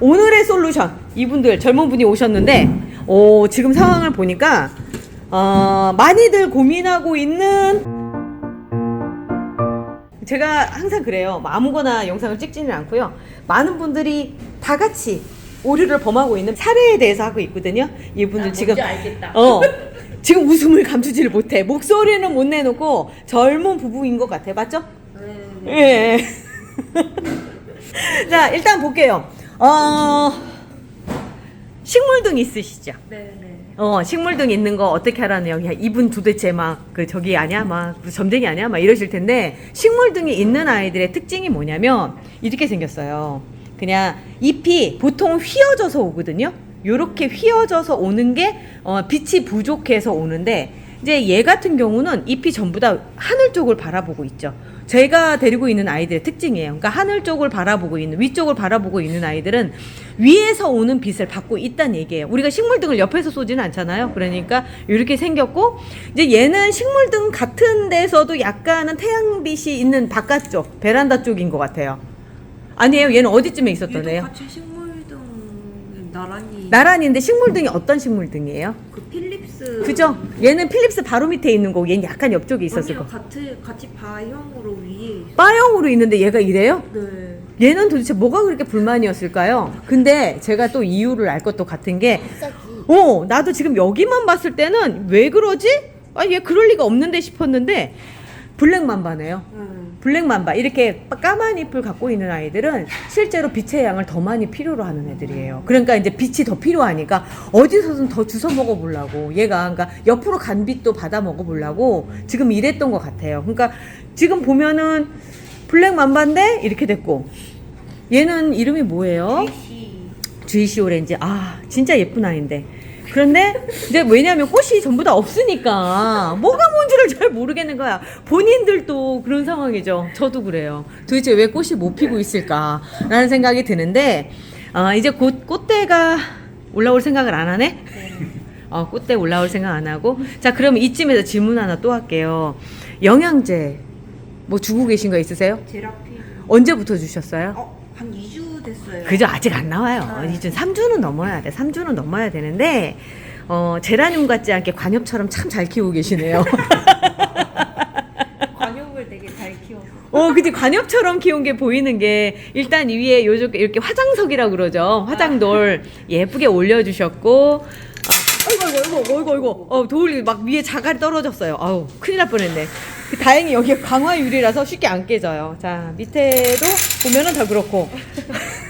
오늘의 솔루션 이분들 젊은 분이 오셨는데 오, 지금 상황을 보니까 어, 많이들 고민하고 있는 제가 항상 그래요. 뭐 아무거나 영상을 찍지는 않고요. 많은 분들이 다 같이 오류를 범하고 있는 사례에 대해서 하고 있거든요. 이분들 지금 알겠다. 어 지금 웃음을 감추지를 못해. 목소리는 못 내놓고 젊은 부부인 것 같아. 맞죠? 네. 예. 자 일단 볼게요. 어 식물등 있으시죠? 네, 네. 어 식물등 있는 거 어떻게 하라네요. 야 이분 도대체 막 그 저기 아니야 막 점쟁이 아니야 막 이러실 텐데 식물등이 있는 아이들의 특징이 뭐냐면 이렇게 생겼어요. 그냥 잎이 보통 휘어져서 오거든요. 요렇게 휘어져서 오는 게 어, 빛이 부족해서 오는데 이제 얘 같은 경우는 잎이 전부 다 하늘 쪽을 바라보고 있죠. 제가 데리고 있는 아이들의 특징이에요. 그러니까 하늘 쪽을 바라보고 있는 위쪽을 바라보고 있는 아이들은 위에서 오는 빛을 받고 있다는 얘기예요. 우리가 식물등을 옆에서 쏘지는 않잖아요. 그러니까 이렇게 생겼고 이제 얘는 식물등 같은 데서도 약간은 태양빛이 있는 바깥쪽 베란다 쪽인 것 같아요. 아니에요. 얘는 어디쯤에 있었던 애요? 나란히 나란히인데 식물등이 어떤 식물등이에요? 그 필 립스 그죠? 얘는 필립스 바로 밑에 있는 거고 얘는 약간 옆쪽에 있었을 아니요, 거. 같이 같이 바형으로 위에 있어요. 바형으로 있는데 얘가 이래요? 네. 얘는 도대체 뭐가 그렇게 불만이었을까요? 근데 제가 또 이유를 알 것도 같은 게, 어, 나도 지금 여기만 봤을 때는 왜 그러지? 아, 얘 그럴 리가 없는데 싶었는데, 블랙맘바네요. 음. 블랙맘바. 이렇게 까만 잎을 갖고 있는 아이들은 실제로 빛의 양을 더 많이 필요로 하는 애들이에요. 그러니까 이제 빛이 더 필요하니까 어디서든 더 주워 먹어보려고 얘가 그러니까 옆으로 간 빛도 받아 먹어보려고 지금 이랬던 것 같아요. 그러니까 지금 보면은 블랙맘바인데 이렇게 됐고 얘는 이름이 뭐예요? GC 주이시 오렌지. 아, 진짜 예쁜 아이인데. 그런데 이제 왜냐하면 꽃이 전부 다 없으니까 뭐가 뭔지를 잘 모르겠는 거야. 본인들도 그런 상황이죠. 저도 그래요. 도대체 왜 꽃이 못 피고 있을까라는 생각이 드는데 아, 이제 곧 꽃대가 올라올 생각을 안 하네. 어, 꽃대 올라올 생각 안 하고 자 그럼 이쯤에서 질문 하나 또 할게요. 영양제 뭐 주고 계신 거 있으세요? 제라피 언제부터 주셨어요? 어, 한 2주 됐어요. 그죠 아직 안 나와요. 네. 이제 3주는 넘어야 돼. 3주는 넘어야 되는데 어 제라늄 같지 않게 관엽처럼 참 잘 키우고 계시네요. 관용을 되게 잘 키워서. 어, 근데 관엽처럼 키운 게 보이는 게 일단 이 위에 요즘 이렇게 화장석이라고 그러죠. 화장돌 예쁘게 올려주셨고. 아, 아이고 아이고 아이고 아이고 어 돌이 막 위에 자갈이 떨어졌어요. 아우 큰일 날 뻔했네. 그 다행히 여기 강화 유리라서 쉽게 안 깨져요. 자 밑에도 보면은 다 그렇고.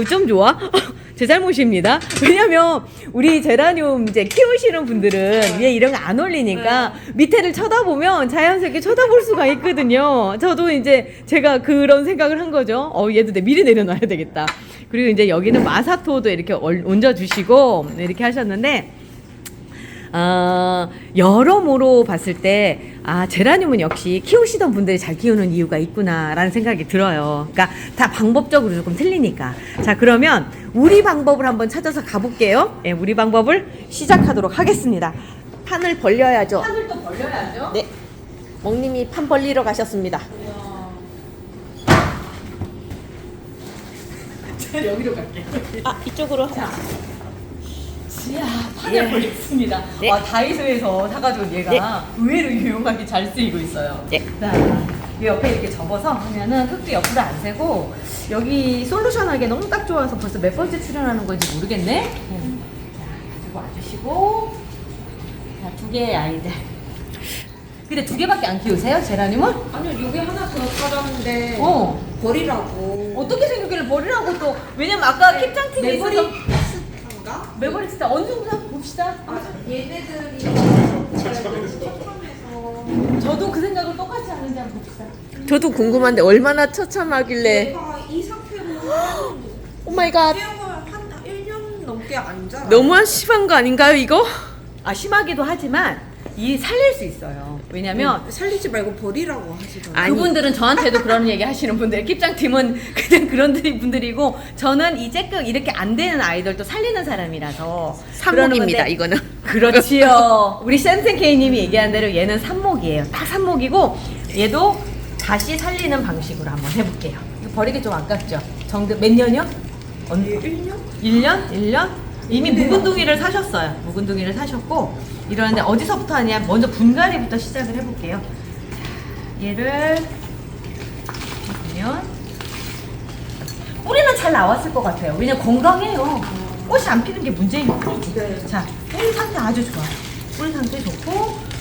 어쩜 좋아? 제 잘못입니다. 왜냐면 우리 제라늄 이제 키우시는 분들은 위에 이런 거 안 올리니까 밑에를 쳐다보면 자연스럽게 쳐다볼 수가 있거든요. 저도 이제 제가 그런 생각을 한 거죠. 어, 얘도 내 미리 내려놔야 되겠다. 그리고 이제 여기는 마사토도 이렇게 얹- 얹어주시고 이렇게 하셨는데 어, 여러모로 봤을 때, 아, 제라늄은 역시 키우시던 분들이 잘 키우는 이유가 있구나라는 생각이 들어요. 그러니까 다 방법적으로 조금 틀리니까. 자, 그러면 우리 방법을 한번 찾아서 가볼게요. 예, 우리 방법을 시작하도록 하겠습니다. 판을 벌려야죠. 판을 또 벌려야죠. 네. 멍님이 판 벌리러 가셨습니다. 제가 여기로 갈게요. 아, 이쪽으로. 이야, 판을 벌렸습니다. 네. 와, 다이소에서 사가지고 얘가 의외로 유용하게 잘 쓰이고 있어요. 네. 자, 이 옆에 이렇게 접어서 하면은 흙도 옆으로 안 새고 여기 솔루션하게 너무 딱 좋아서 벌써 몇 번째 출연하는 건지 모르겠네. 음. 자, 가지고 와주시고 자, 두 개의 아이들. 근데 두 개밖에 안 키우세요, 제라늄은? 아니요, 여기 하나 더 찾았는데 어. 버리라고. 어떻게 생겼길래 버리라고 또 왜냐면 아까 캡장팀이 메모리 있어서 스인가 메버리 스타 어느 정도 한번 봅시다. 아, 얘네들이 처참해서 저도 그 생각을 똑같이 하는지 한번 봅시다. 저도 궁금한데 얼마나 처참하길래 내가 이 상태로 오 마이 갓 깨우면 한 1년 넘게 안 자라. 너무 심한 거 아닌가요 이거? 아 심하기도 하지만 이 살릴 수 있어요. 왜냐면 네, 살리지 말고 버리라고 하시더라고요. 아니. 그분들은 저한테도 그런 얘기 하시는 분들, 킵장 팀은 그냥 그런 분들이고, 저는 이 쬐끔 이렇게 안 되는 아이들도 살리는 사람이라서. 삼목입니다 이거는. 그렇지요. 우리 K님이 얘기한 대로 얘는 삽목이에요. 딱 삽목이고, 얘도 다시 살리는 방식으로 한번 해볼게요. 이거 버리기 좀 아깝죠? 정도, 몇 년이요? 언, 1년? 1년? 1년? 이미 묵은둥이를 사셨어요. 묵은둥이를 사셨고 이러는데 어디서부터 하냐? 먼저 분갈이부터 시작을 해볼게요. 자, 얘를 보면 뿌리는 잘 나왔을 것 같아요. 왜냐면 건강해요. 꽃이 안 피는 게 문제인 거지. 네. 자, 뿌리 상태 아주 좋아요. 뿌리 상태 좋고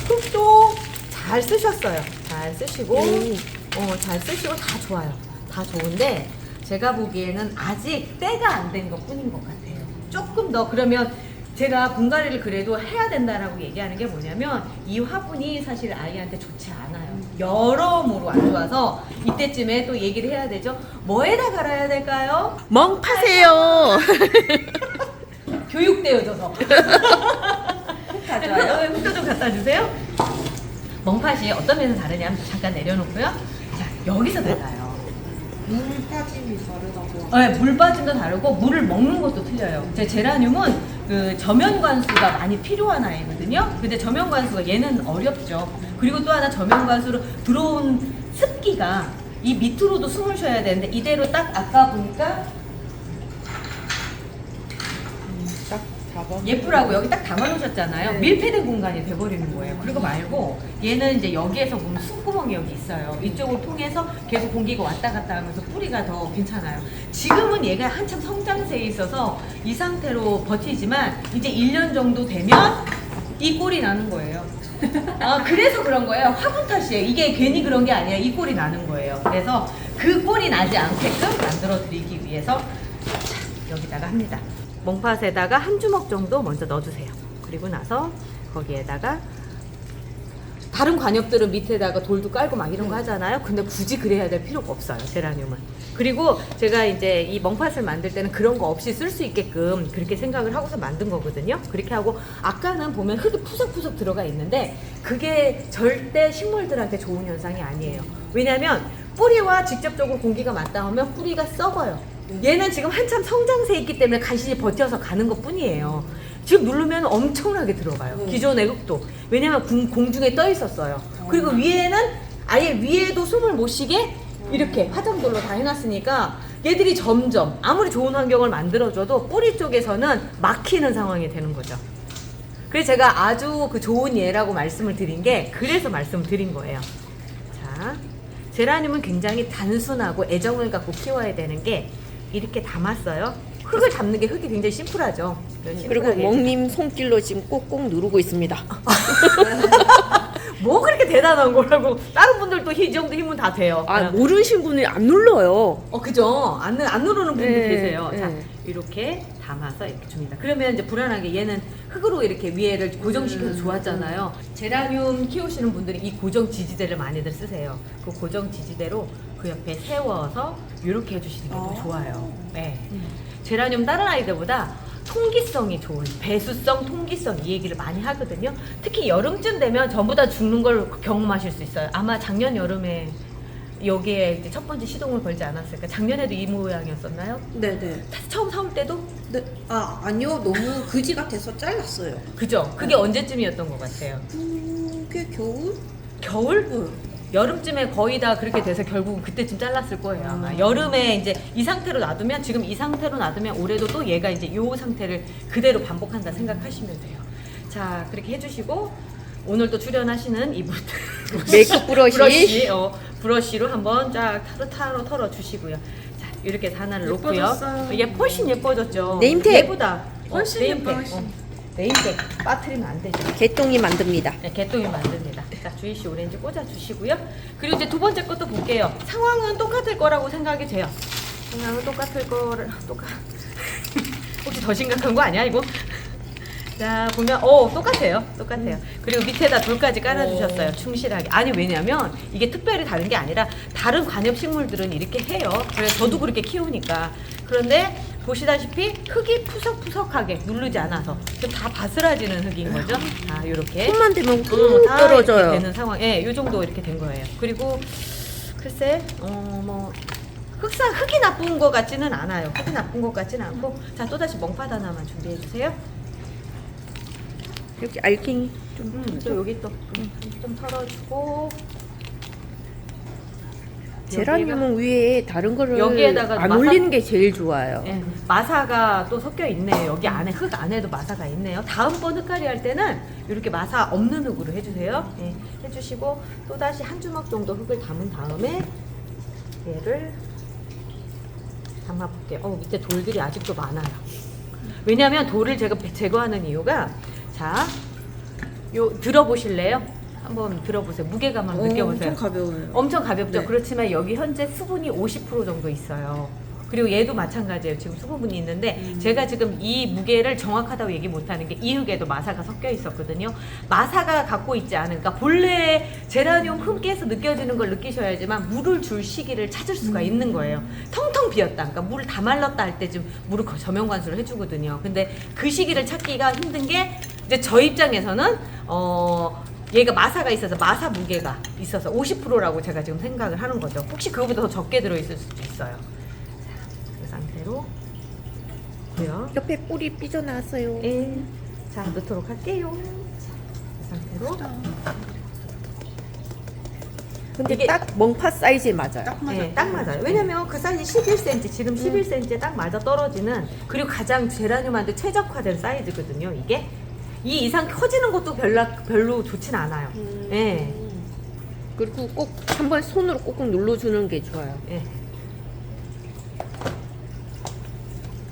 흙도 잘 쓰셨어요. 잘 쓰시고 음. 어, 잘 쓰시고 다 좋아요. 다 좋은데 제가 보기에는 아직 때가 안 된 것 뿐인 것 같아요. 조금 더 그러면 제가 분갈이를 그래도 해야 된다라고 얘기하는 게 뭐냐면 이 화분이 사실 아이한테 좋지 않아요. 여러모로 안 좋아서 이때쯤에 또 얘기를 해야 되죠. 뭐에다 갈아야 될까요? 멍 파세요. 교육되어져서. 가져와요? 훅도 좀 갖다 주세요. 멍팥이 어떤 면에서 다르냐면 잠깐 내려놓고요. 자, 여기서 달라요. 물 빠짐이 다르다고. 네, 물 빠짐도 다르고 물을 먹는 것도 틀려요. 제 제라늄은 그 저면 관수가 많이 필요한 아이거든요. 근데 저면 관수가 얘는 어렵죠. 그리고 또 하나 저면 관수로 들어온 습기가 이 밑으로도 숨을 쉬어야 되는데 이대로 딱 아까 보니까 딱 잡아. 예쁘라고 여기 딱 담아놓으셨잖아요. 네. 밀폐된 공간이 돼버리는 거예요. 그리고 말고 얘는 이제 여기에서 보면 숨구멍이 여기 있어요. 이쪽을 통해서 계속 공기가 왔다 갔다 하면서 뿌리가 더 괜찮아요. 지금은 얘가 한참 성장세에 있어서 이 상태로 버티지만 이제 1년 정도 되면 이 꼴이 나는 거예요. 아, 그래서 그런 거예요. 화분 탓이에요. 이게 괜히 그런 게 아니라 이 꼴이 나는 거예요. 그래서 그 꼴이 나지 않게끔 만들어 드리기 위해서 자, 여기다가 합니다. 몽팥에다가 한 주먹 정도 먼저 넣어주세요. 그리고 나서 거기에다가 다른 관엽들은 밑에다가 돌도 깔고 막 이런 거 하잖아요. 근데 굳이 그래야 될 필요가 없어요. 제라늄은. 그리고 제가 이제 이 멍팥을 만들 때는 그런 거 없이 쓸 수 있게끔 그렇게 생각을 하고서 만든 거거든요. 그렇게 하고 아까는 보면 흙이 푸석푸석 들어가 있는데 그게 절대 식물들한테 좋은 현상이 아니에요. 왜냐면 뿌리와 직접적으로 공기가 맞닿으면 뿌리가 썩어요. 얘는 지금 한참 성장세에 있기 때문에 간신히 버텨서 가는 것 뿐이에요. 지금 누르면 엄청나게 들어가요. 네. 기존의 흙도. 왜냐면 공, 공중에 떠 있었어요. 그리고 위에는 아예 위에도 숨을 못 쉬게 이렇게 화장돌로 다 해놨으니까 얘들이 점점 아무리 좋은 환경을 만들어줘도 뿌리 쪽에서는 막히는 상황이 되는 거죠. 그래서 제가 아주 그 좋은 예라고 말씀을 드린 게 그래서 말씀을 드린 거예요. 자, 제라늄은 굉장히 단순하고 애정을 갖고 키워야 되는 게 이렇게 담았어요. 흙을 담는 게 흙이 굉장히 심플하죠. 그리고 심플하게. 멍님 손길로 지금 꼭꼭 누르고 있습니다. 뭐 그렇게 대단한 거라고 다른 분들도 이 정도 힘은 다 돼요. 아 그냥 모르신 분이 안 눌러요. 어, 그죠? 안, 안 누르는 분들 네, 계세요. 자, 네. 이렇게 담아서 이렇게 줍니다. 그러면 이제 불안하게 얘는 흙으로 이렇게 위에를 고정시켜서 좋았잖아요. 제라늄 키우시는 분들이 이 고정 지지대를 많이들 쓰세요. 그 고정 지지대로 그 옆에 세워서 이렇게 해주시는 게 더 아. 좋아요. 네. 제라늄 다른 아이들보다 통기성이 좋은 배수성, 통기성 이 얘기를 많이 하거든요. 특히 여름쯤 되면 전부 다 죽는 걸 경험하실 수 있어요. 아마 작년 여름에 여기에 이제 첫 번째 시동을 걸지 않았을까? 작년에도 이 모양이었었나요? 네네. 처음 사올 때도 네. 아 아니요 너무 그지 같아서 잘랐어요. 그죠? 그게 언제쯤이었던 것 같아요? 그게 겨울? 겨울? 응. 여름쯤에 거의 다 그렇게 돼서 결국은 그때쯤 잘랐을 거예요 아마 여름에 이제 이 상태로 놔두면 지금 이 상태로 놔두면 올해도 또 얘가 이제 요 상태를 그대로 반복한다 생각하시면 돼요 자 그렇게 해주시고 오늘 또 출연하시는 이분들 메이크업 브러쉬. 브러쉬 어, 브러쉬로 한번 쫙 타로 타로 털어 주시고요 자 이렇게 해서 하나를 놓고요 예뻐졌어요. 이게 훨씬 예뻐졌죠 네임택. 예쁘다 훨씬 네임택. 예뻐, 훨씬. 어, 네임택 빠트리면 안 되죠 개똥이 만듭니다. 네, 개똥이 만듭니다. 자, 주희 씨 오렌지 꽂아 주시고요. 그리고 이제 두 번째 것도 볼게요. 상황은 똑같을 거라고 생각이 돼요. 상황은 똑같을 거를, 똑같, 혹시 더 심각한 거 아니야, 이거? 자, 보면, 어, 똑같아요. 똑같아요. 그리고 밑에다 돌까지 깔아주셨어요. 충실하게. 아니, 왜냐면, 이게 특별히 다른 게 아니라, 다른 관엽 식물들은 이렇게 해요. 그래서 저도 그렇게 키우니까. 그런데, 보시다시피 흙이 푸석푸석하게 누르지 않아서 지금 다 바스라지는 흙인 거죠. 자, 이렇게 손만 대면 음, 훅다 이렇게 떨어져요. 되는 상황. 예, 요 정도 이렇게 된 거예요. 그리고 글쎄, 어, 뭐 흑사 흙이 나쁜 것 같지는 않아요. 흙이 나쁜 것 같지는 않고, 자또 다시 멍팥 하나만 준비해 주세요. 이렇게 알갱이 좀 음, 또 여기 또 좀 털어주고. 제라늄은 위에 다른 거를 여기에다가 안 마사- 올리는 게 제일 좋아요. 예, 마사가 또 섞여 있네요. 여기 안에 흙 안에도 마사가 있네요. 다음번 흙갈이 할 때는 이렇게 마사 없는 흙으로 해주세요. 예, 해주시고 또 다시 한 주먹 정도 흙을 담은 다음에 얘를 담아볼게요. 어, 밑에 돌들이 아직도 많아요. 왜냐하면 돌을 제가 제거하는 이유가 자, 요 들어보실래요? 한번 들어보세요. 무게감을 느껴보세요. 엄청 가벼워요. 엄청 가볍죠. 네. 그렇지만 여기 현재 수분이 50% 정도 있어요. 그리고 얘도 마찬가지예요. 지금 수분이 있는데 음. 제가 지금 이 무게를 정확하다고 얘기 못하는 게 이 흙에도 마사가 섞여 있었거든요. 마사가 갖고 있지 않으니까 본래 제라늄 흙에서 느껴지는 걸 느끼셔야지만 물을 줄 시기를 찾을 음. 수가 있는 거예요. 텅텅 비었다. 그러니까 물을 다 말랐다 할 때쯤 물을 거- 저면 관수를 해주거든요. 근데 그 시기를 찾기가 힘든 게 이제 저 입장에서는 어 얘가 마사가 있어서 마사 무게가 있어서 50%라고 제가 지금 생각을 하는 거죠. 혹시 그거보다 더 적게 들어있을 수도 있어요. 자, 그 상태로 고요. 옆에 뿌리 삐져나왔어요. 예. 자, 넣도록 할게요. 자, 그 상태로. 근데 이게- 딱 멍파 사이즈에 맞아요. 딱 맞아. 예, 딱 맞아요. 왜냐면 그 사이즈 11cm, 지금 11cm에 딱 맞아 떨어지는 그리고 가장 제라늄한테 최적화된 사이즈거든요. 이게 이 이상 커지는 것도 별로 별로 좋진 않아요. 예, 그리고 꼭 한번 손으로 꼭꼭 눌러주는 게 좋아요. 예.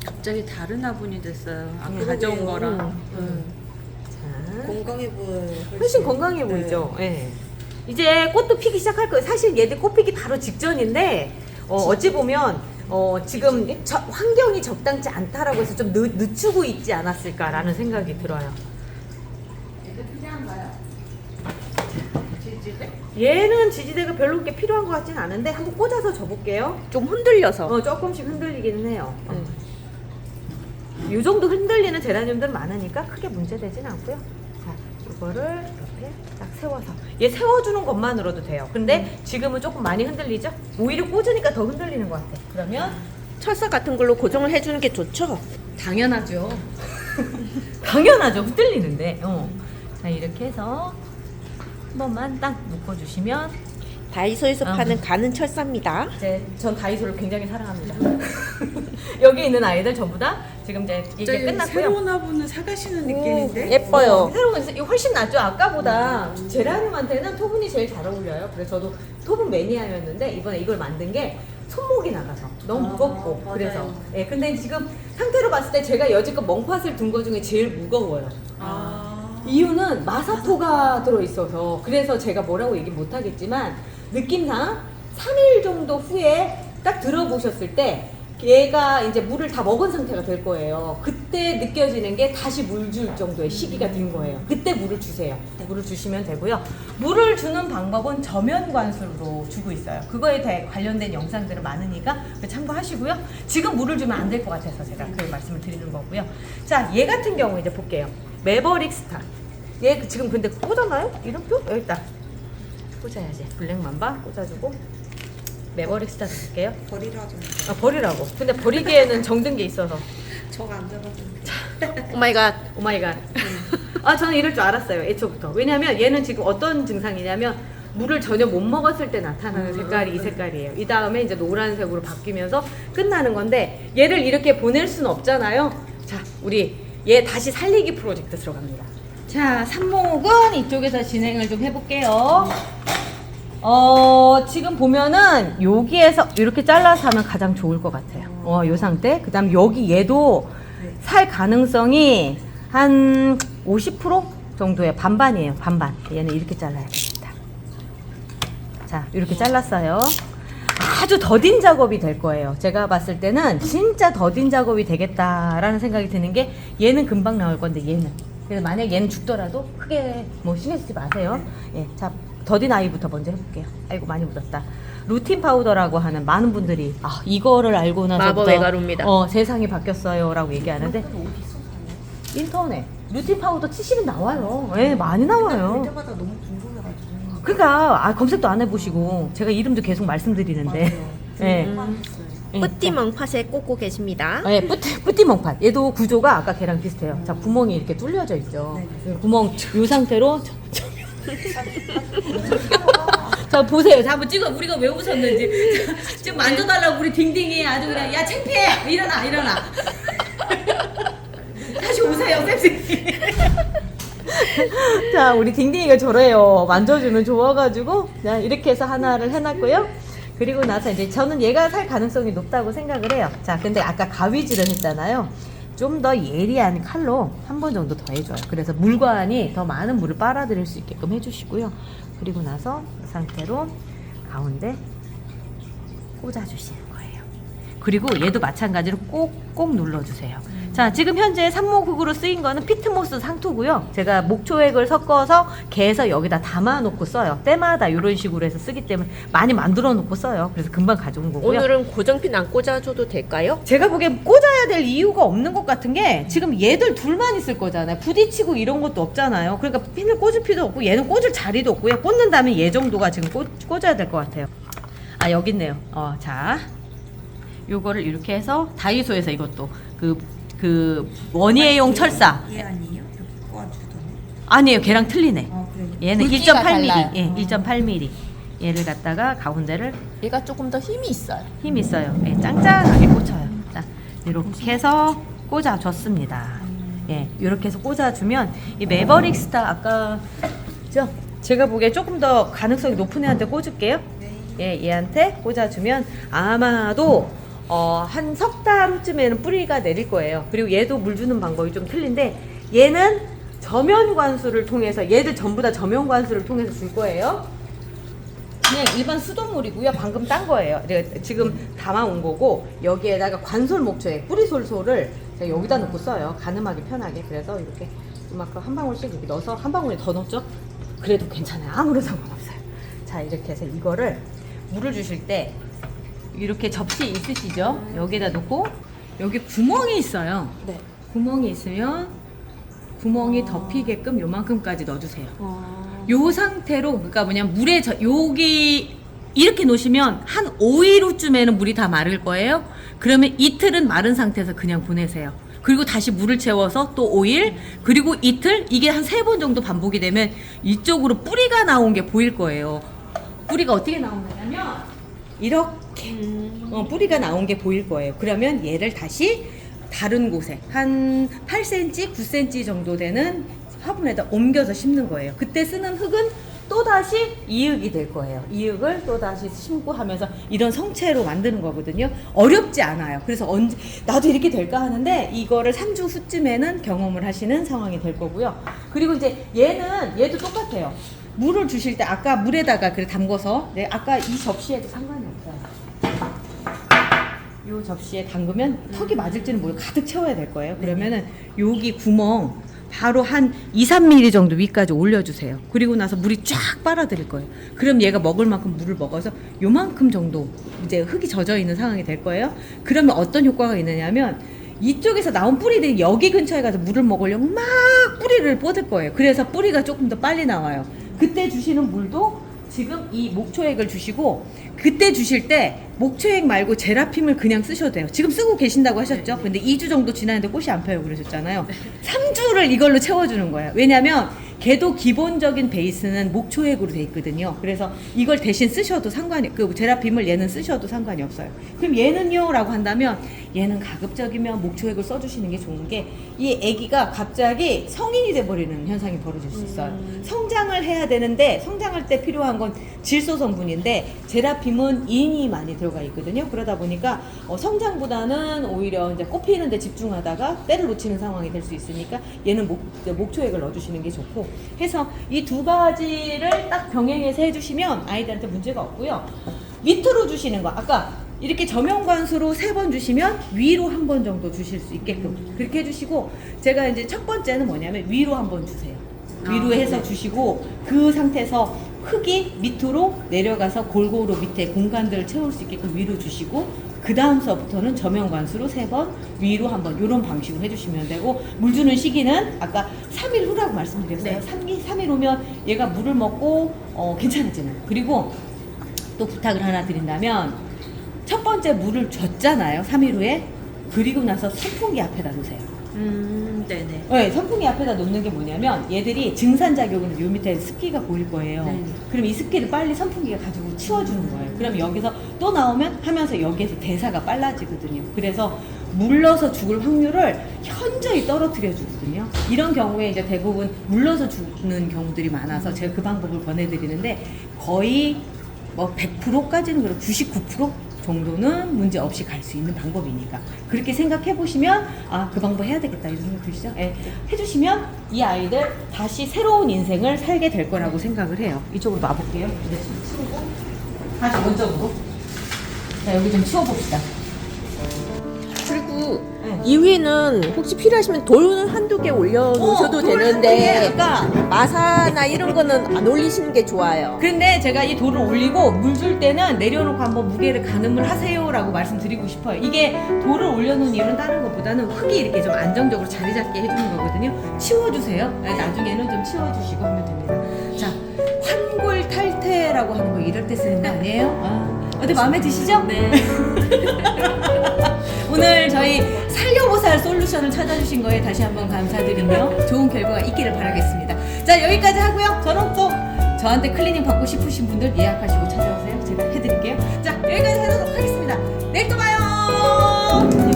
갑자기 다른 화분이 됐어요. 아까 그러게요. 가져온 거랑. 음, 음. 자, 건강해 보여요. 훨씬 건강해 네. 보이죠. 예. 이제 꽃도 피기 시작할 거예요. 사실 얘들 꽃 피기 바로 직전인데 어, 어찌 보면 어, 지금 저- 환경이 적당치 않다라고 해서 좀 늦, 늦추고 있지 않았을까라는 생각이 들어요. 얘는 지지대가 별로 그렇게 필요한 것 같진 않은데 한번 꽂아서 줘볼게요. 좀 흔들려서. 어, 조금씩 흔들리기는 해요. 어. 이 정도 흔들리는 제라늄들 많으니까 크게 문제되진 않고요. 자, 이거를 이렇게 딱 세워서 얘 세워주는 것만으로도 돼요. 근데 지금은 조금 많이 흔들리죠? 오히려 꽂으니까 더 흔들리는 것 같아. 그러면 철사 같은 걸로 고정을 해주는 게 좋죠. 당연하죠. 당연하죠. 흔들리는데. 어. 자, 이렇게 해서 한 번만 딱 묶어주시면 다이소에서 아. 파는 가는 철사입니다. 이제 전 다이소를 굉장히 사랑합니다. 여기 있는 아이들 전부 다 지금 이제 이게 끝났고요. 새로운 화분을 사가시는 느낌인데? 예뻐요. 새로운 건 이거 훨씬 낫죠. 아까보다 제라늄한테는 토분이 제일 잘 어울려요. 그래서 저도 토분 매니아였는데 이번에 이걸 만든 게 손목이 나가서 너무 아, 무겁고 맞아요. 그래서 예 근데 지금 상태로 봤을 때 제가 여지껏 멍팥을 둔 거 중에 제일 무거워요. 아. 이유는 마사토가 들어있어서 그래서 제가 뭐라고 얘기 못하겠지만 느낌상 3일 정도 후에 딱 들어보셨을 때 얘가 이제 물을 다 먹은 상태가 될 거예요. 그때 느껴지는 게 다시 물 줄 정도의 시기가 된 거예요. 그때 물을 주세요. 물을 주시면 되고요. 물을 주는 방법은 저면 관수로 주고 있어요. 그거에 대해 관련된 영상들은 많으니까 참고하시고요. 지금 물을 주면 안 될 것 같아서 제가 그 말씀을 드리는 거고요. 자, 얘 같은 경우 이제 볼게요. 메버릭 스타. 얘 그- 지금 근데 꽂았나요? 이름표? 여기 있다. 꽂아야지. 블랙 맘바 꽂아주고 메버릭 스타 드릴게요. 버리라고. 아, 버리라고. 근데 버리기에는 정든 게 있어서. 저가 안 잡아주는데. 오마이갓. 오마이갓. 아, 저는 이럴 줄 알았어요. 애초부터. 왜냐면 얘는 지금 어떤 증상이냐면 물을 전혀 못 먹었을 때 나타나는 색깔이 이 색깔이에요. 이 다음에 이제 노란색으로 바뀌면서 끝나는 건데 얘를 이렇게 보낼 수는 없잖아요. 자, 우리 얘 다시 살리기 프로젝트 들어갑니다. 자, 삽목은 이쪽에서 진행을 좀 해볼게요. 어, 지금 보면은 여기에서 이렇게 잘라서 하면 가장 좋을 것 같아요. 어, 요 상태. 그 다음 여기 얘도 살 가능성이 한 50% 정도의 반반이에요. 반반. 얘는 이렇게 잘라야겠다. 자, 이렇게 잘랐어요. 아주 더딘 작업이 될 거예요. 제가 봤을 때는 진짜 더딘 작업이 되겠다라는 생각이 드는 게 얘는 금방 나올 건데 얘는. 그래서 만약 얘는 죽더라도 크게 뭐 신경 쓰지 마세요. 예, 자, 더딘 아이부터 먼저 해볼게요. 아이고 많이 묻었다. 루틴 파우더라고 하는 많은 분들이 아 이거를 알고 나서부터 마법의 가루입니다. 어 세상이 바뀌었어요라고 얘기하는데 인터넷 루틴 파우더 치시면 나와요. 예, 많이 볼 나와요. 때마다 너무 궁금해가지고. 그러니까 아, 검색도 안 해보시고 제가 이름도 계속 말씀드리는데. 예. 음. 예. 뿌띠멍 팥에 꽂고 계십니다. 예, 뿌띠, 뿌띠멍판. 얘도 구조가 아까 걔랑 비슷해요. 자, 구멍이 이렇게 뚫려져 있죠. 예, 구멍, 이 상태로. 저, 저, 자, 보세요. 자, 한번 찍어. 우리가 왜 웃었는지. 자, 지금 만져달라고 우리 딩딩이 아주 그냥, 야, 창피해! 일어나, 일어나. 다시 오세요, 쌤쌤이. 자, 우리 딩딩이가 저래요. 만져주면 좋아가지고. 자, 이렇게 해서 하나를 해놨고요. 그리고 나서 이제 저는 얘가 살 가능성이 높다고 생각을 해요. 자, 근데 아까 가위질을 했잖아요. 좀 더 예리한 칼로 한 번 정도 더 해줘요. 그래서 물관이 더 많은 물을 빨아들일 수 있게끔 해주시고요. 그리고 나서 이 상태로 가운데 꽂아주시는 거예요. 그리고 얘도 마찬가지로 꼭꼭 눌러주세요. 자, 지금 현재 산모국으로 쓰인 거는 피트모스 상토고요. 제가 목초액을 섞어서 개에서 여기다 담아 놓고 써요. 때마다 이런 식으로 해서 쓰기 때문에 많이 만들어 놓고 써요. 그래서 금방 가져온 거고요. 오늘은 고정핀 안 꽂아줘도 될까요? 제가 보기엔 꽂아야 될 이유가 없는 것 같은 게 지금 얘들 둘만 있을 거잖아요. 부딪히고 이런 것도 없잖아요. 그러니까 핀을 꽂을 필요도 없고 얘는 꽂을 자리도 없고요. 꽂는다면 얘 정도가 지금 꽂, 꽂아야 될 것 같아요. 아 여기 있네요. 어, 자 요거를 이렇게 해서 다이소에서 이것도 그, 그 원예용 철사 얘 아니에요? 여기 꼬아주더니. 아니에요. 걔랑 틀리네. 어 그래. 얘는 굵기가 1.8mm. 달라요. 예, 1.8mm. 얘를 갖다가 가운데를 얘가 조금 더 힘이 있어요. 힘 있어요. 예, 짱짱하게 꽂혀요. 자, 이렇게 해서 꽂아줬습니다. 예, 이렇게 해서 꽂아주면 이 매버릭 스타 아까 죠? 제가 보기에 조금 더 가능성이 높은 애한테 꽂을게요. 예, 얘한테 꽂아주면 아마도 어, 한 석 달쯤에는 뿌리가 내릴 거예요. 그리고 얘도 물 주는 방법이 좀 틀린데 얘는 저면 관수를 통해서 얘들 전부 다 저면 관수를 통해서 줄 거예요. 그냥 일반 수돗물이고요. 방금 딴 거예요. 지금 담아온 거고 여기에다가 관솔 목초에 뿌리솔솔을 여기다 넣고 써요. 가늠하기 편하게. 그래서 이렇게 이만큼 한 방울씩 이렇게 넣어서 한 방울에 더 넣죠. 그래도 괜찮아요. 아무런 상관없어요. 자 이렇게 해서 이거를 물을 주실 때 이렇게 접시 있으시죠? 여기다 놓고 여기 구멍이 있어요. 네. 구멍이 있으면 구멍이 덮이게끔 요만큼까지 넣어주세요. 요 상태로 그러니까 뭐냐 물에 저, 여기 이렇게 놓으시면 한 5일 후쯤에는 물이 다 마를 거예요. 그러면 이틀은 마른 상태에서 그냥 보내세요. 그리고 다시 물을 채워서 또 5일 그리고 이틀 이게 한 세 번 정도 반복이 되면 이쪽으로 뿌리가 나온 게 보일 거예요. 뿌리가 어떻게 나오냐면 이렇게 어, 뿌리가 나온 게 보일 거예요. 그러면 얘를 다시 다른 곳에 한 8cm, 9cm 정도 되는 화분에다 옮겨서 심는 거예요. 그때 쓰는 흙은 또 다시 이흙이 될 거예요. 이흙을 또 다시 심고 하면서 이런 성체로 만드는 거거든요. 어렵지 않아요. 그래서 언제 나도 이렇게 될까 하는데 이거를 3주 후쯤에는 경험을 하시는 상황이 될 거고요. 그리고 이제 얘는 얘도 똑같아요. 물을 주실 때 아까 물에다가 그래 담궈서 네, 아까 이 접시에도 상관이. 이 접시에 담그면 턱이 맞을지는 모르고 가득 채워야 될 거예요. 그러면은 여기 구멍 바로 한 2, 3mm 정도 위까지 올려주세요. 그리고 나서 물이 쫙 빨아들일 거예요. 그럼 얘가 먹을 만큼 물을 먹어서 요만큼 정도 이제 흙이 젖어 있는 상황이 될 거예요. 그러면 어떤 효과가 있느냐면 이쪽에서 나온 뿌리들이 여기 근처에 가서 물을 먹으려고 막 뿌리를 뻗을 거예요. 그래서 뿌리가 조금 더 빨리 나와요. 그때 주시는 물도 지금 이 목초액을 주시고 그때 주실 때 목초액 말고 제라핌을 그냥 쓰셔도 돼요. 지금 쓰고 계신다고 하셨죠? 근데 2주 정도 지났는데 꽃이 안 펴요 그러셨잖아요. 3주를 이걸로 채워주는 거예요. 왜냐면 걔도 기본적인 베이스는 목초액으로 돼 있거든요. 그래서 이걸 대신 쓰셔도 상관이 그 제라핌을 얘는 쓰셔도 상관이 없어요. 그럼 얘는요라고 한다면 얘는 가급적이면 목초액을 써주시는 게 좋은 게 이 아기가 갑자기 성인이 돼버리는 현상이 벌어질 수 있어요. 성장을 해야 되는데 성장할 때 필요한 건 질소 성분인데 제라핌은 인이 많이 들어가 있거든요. 그러다 보니까 어, 성장보다는 오히려 이제 꽃 피는데 집중하다가 때를 놓치는 상황이 될 수 있으니까 얘는 목, 목초액을 넣어주시는 게 좋고 해서 이 두 가지를 딱 병행해서 해주시면 아이들한테 문제가 없고요. 밑으로 주시는 거 아까 이렇게 저명관수로 세 번 주시면 위로 한 번 정도 주실 수 있게끔 그렇게 해주시고 제가 이제 첫 번째는 뭐냐면 위로 한 번 주세요. 위로 아, 해서 네. 주시고 그 상태에서 흙이 밑으로 내려가서 골고루 밑에 공간들을 채울 수 있게끔 위로 주시고 그 다음 서부터는 저면 관수로 세 번 위로 한 번 이런 방식으로 해주시면 되고 물 주는 시기는 아까 3일 후라고 말씀드렸어요. 네. 3일, 3일 후면 얘가 물을 먹고 어, 괜찮아지는 그리고 또 부탁을 하나 드린다면 첫 번째 물을 줬잖아요. 3일 후에 그리고 나서 선풍기 앞에다 놓으세요. 음, 네네. 네, 선풍기 앞에다 놓는 게 뭐냐면 얘들이 증산 작용은 요 밑에 습기가 보일 거예요. 네. 그럼 이 습기를 빨리 선풍기가 가지고 치워주는 거예요. 그럼 여기서 또 나오면 하면서 여기에서 대사가 빨라지거든요. 그래서 물러서 죽을 확률을 현저히 떨어뜨려 주거든요. 이런 경우에 이제 대부분 물러서 죽는 경우들이 많아서 제가 그 방법을 권해드리는데 거의 뭐 100%까지는 그렇고 99% 정도는 문제 없이 갈 수 있는 방법이니까 그렇게 생각해 보시면 아 그 방법 해야 되겠다 이런 생각 드시죠? 예. 해주시면 이 아이들 다시 새로운 인생을 살게 될 거라고 생각을 해요. 이쪽으로 놔볼게요. 이제 좀 치우고 다시 원점으로 자 여기 좀 치워봅시다. 그리고 네. 이위는 혹시 필요하시면 돌은 한두 개 올려놓으셔도 어, 되는데 한두 개, 아까. 마사나 이런 거는 안 올리시는 게 좋아요. 근데 제가 이 돌을 올리고 물 줄 때는 내려놓고 한번 무게를 가늠을 하세요라고 말씀드리고 싶어요. 이게 돌을 올려놓은 이유는 다른 것보다는 흙이 이렇게 좀 안정적으로 자리 잡게 해주는 거거든요. 치워주세요. 네, 나중에는 좀 치워주시고 하면 됩니다. 자, 환골 탈태라고 하는 거 이럴 때 쓰는 거 아니에요? 아, 어때 마음에 드시죠? 네. 오늘 저희 살려보살 솔루션을 찾아주신 거에 다시 한번 감사드리며 좋은 결과가 있기를 바라겠습니다. 자 여기까지 하고요. 저는 또 저한테 클리닝 받고 싶으신 분들 예약하시고 찾아오세요. 제가 해드릴게요. 자 여기까지 하도록 하겠습니다. 내일 또 봐요.